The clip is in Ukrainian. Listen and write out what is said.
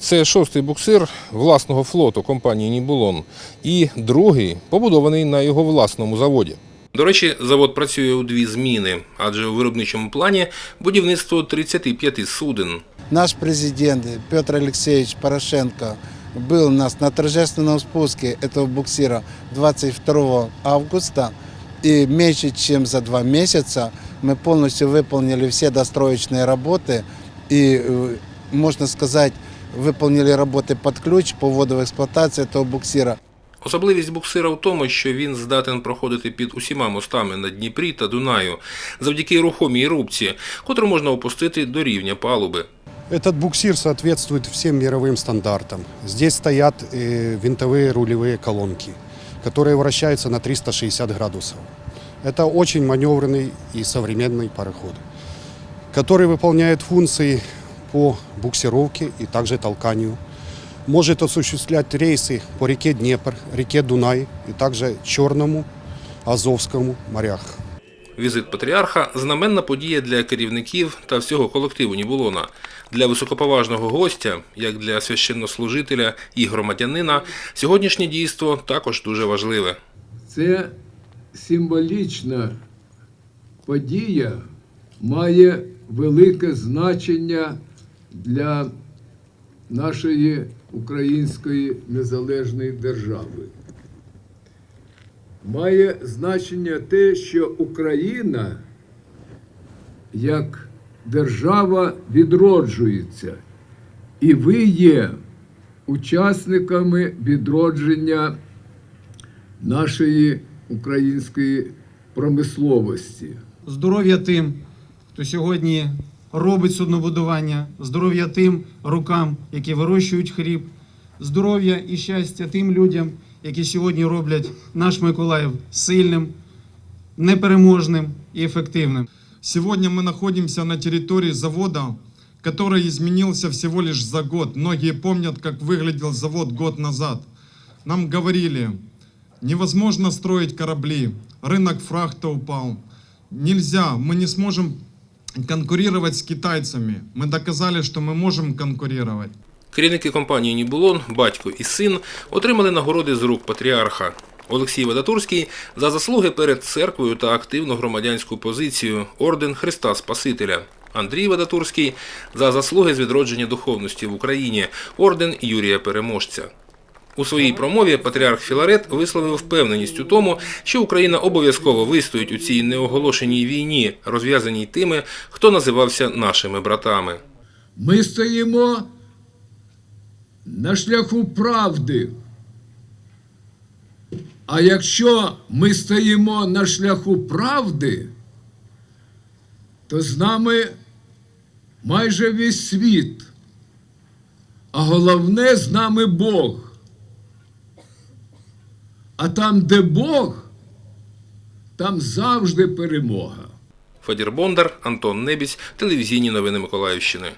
Це шостий буксир власного флоту компанії Нібулон і другий побудований на його власному заводі. До речі, завод працює у дві зміни, адже у виробничому плані будівництво 35 суден. Наш президент Петр Алексеевич Порошенко был у нас на торжественном спуске этого буксира 22 августа. И меньше чем за два месяца мы полностью выполнили все достроечные работы и, э, можно сказать, выполнили работы под ключ по вводу в эксплуатацию этого буксира. Особливість буксира в тому, що він здатен проходити під усіма мостами на Дніпрі та Дунаю завдяки рухомій рубці, котру можна опустити до рівня палуби. Этот буксир соответствует всем мировым стандартам. Здесь стоят э, винтовые рулевые колонки, которые вращаются на 360 градусов. Это очень маневренный и современный пароход, который выполняет функции по буксировке и также толканию. Может осуществлять рейсы по реке Днепр, реке Дунай и также Черному, Азовскому морях. Візит патріарха знаменна подія для керівників та всього колективу Нібулона. Для високоповажного гостя, як для священнослужителя і громадянина, сьогоднішнє дійство також дуже важливе. Це символічна подія має велике значення для нашої української незалежної держави. Має значення те, що Україна як держава відроджується, і ви є учасниками відродження нашої української промисловості. здоров'я тим, хто сьогодні робить суднобудування, здоров'я тим рукам, які вирощують хліб, здоров'я і щастя тим людям, які сьогодні роблять наш Миколаїв сильним, непереможним і ефективним. Сегодня мы находимся на территории завода, который изменился всего лишь за год. Многие помнят, как выглядел завод год назад. Нам говорили, невозможно строить корабли, рынок фрахта упал. Нельзя, мы не сможем конкурировать с китайцами. Мы доказали, что мы можем конкурировать. Керівники компанії Нібулон, батько і син, отримали нагороди з рук патріарха. Олексій Вадатурський за заслуги перед церквою та активну громадянську позицію орден Христа Спасителя. Андрій Вадатурський за заслуги з відродження духовності в Україні орден Юрія Переможця. У своїй промові патріарх Філарет висловив впевненість у тому, що Україна обов'язково вистоїть у цій неоголошеній війні, розв'язаній тими, хто називався нашими братами. Ми стоїмо на шляху правди. А якщо ми стоїмо на шляху правди, то з нами майже весь світ. А головне з нами Бог. А там, де Бог, там завжди перемога. Федір Бондар, Антон Небіць, телевізійні новини Миколаївщини.